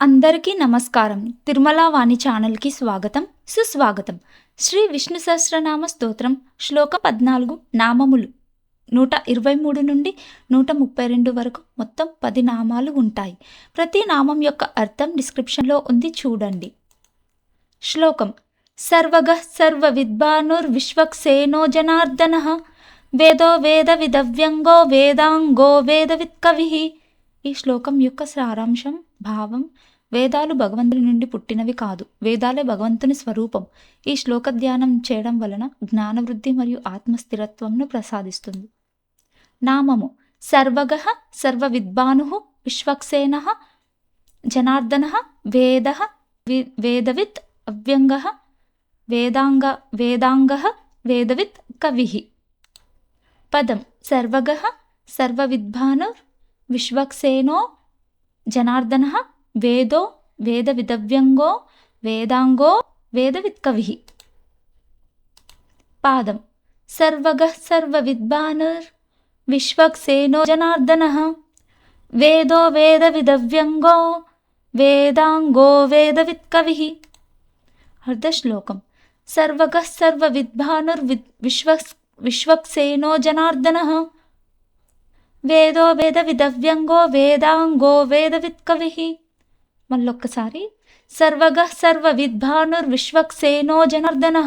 అందరికీ నమస్కారం. తిరుమల వాణి ఛానల్కి స్వాగతం సుస్వాగతం. శ్రీ విష్ణు సహస్రనామ స్తోత్రం శ్లోక పద్నాలుగు నామములు. నూట ఇరవై మూడు నుండి నూట ముప్పై రెండు వరకు మొత్తం పది నామాలు ఉంటాయి. ప్రతి నామం యొక్క అర్థం డిస్క్రిప్షన్లో ఉంది చూడండి. శ్లోకం. సర్వగ సర్వ విద్వానుర్ విశ్వక్సేనో జనార్దన. వేదో వేద విదవ్యంగో వేదాంగో వేదవిత్ కవి. ఈ శ్లోకం యొక్క సారాంశం భావం వేదాలు భగవంతుని నుండి పుట్టినవి కాదు. వేదాలే భగవంతుని స్వరూపం. ఈ శ్లోక ధ్యానం చేయడం వలన జ్ఞానవృద్ధి మరియు ఆత్మస్థిరత్వంను ప్రసాదిస్తుంది. నామము సర్వగ సర్వ విద్వాను విశ్వక్సేన జనార్దన వేద వేదవిత్ అవ్యంగ వేదాంగ వేదాంగ వేదవిత్ కవి. పదం సర్వగ సర్వవిద్వానుర్ విశ్వక్సేనో జనార్దన వేదో వేద విదవ్యంగో వేదాంగో వేదవిత్కవి. పాదం. సర్వగ సర్వవిద్వానుర్ విశ్వక్సేనో జనార్దన వేదో వేద విదవ్యంగో వేదాంగో వేదవిత్కవి. అర్ధశ్లోకం సర్వగ సర్వవిద్వానుర్ విశ్వ విశ్వక్సేనో జనార్దన వేదో వేద విదవ్యంగో వేదాంగో వేదవిత్కవి. మళ్ళొక్కసారి సర్వగ సర్వ విద్వానుర్ జనార్దన.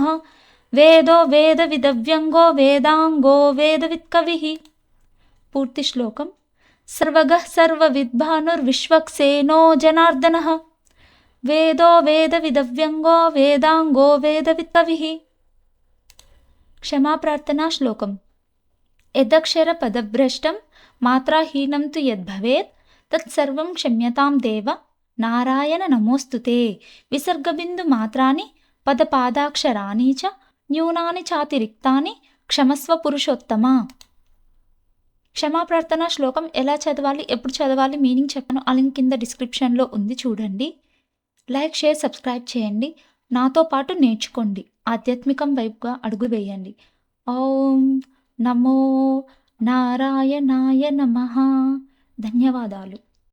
వేదో వేద విదవ్యంగో వేదాంగో వేదవిత్కవి. పూర్తి శ్లోకం సర్వగ సర్వ విద్వానుర్ జనార్దన. వేదో వేద విదవ్యంగో వేదాంగో వేదవిత్కవి. క్షమాప్రార్థనా శ్లోకం. యదక్షర పదభ్రష్టం మాత్రాహీనం తు యద్భవేత్ తత్సర్వం క్షమ్యతాం దేవ నారాయణ నమోస్తుతే. విసర్గబిందు మాత్రాని పదపాదాక్షరాణి చ న్యూనాని చాతిరిక్తాని క్షమస్వ పురుషోత్తమ. క్షమాప్రార్థన శ్లోకం ఎలా చదవాలి ఎప్పుడు చదవాలి మీనింగ్ చెప్పను ఆ లింక్ కింద డిస్క్రిప్షన్లో ఉంది చూడండి. లైక్ షేర్ సబ్స్క్రైబ్ చేయండి. నాతో పాటు నేర్చుకోండి. ఆధ్యాత్మికం వైపుగా అడుగు వేయండి. ఓం నమో నారాయణాయ నమ. ధన్యవాదాలు.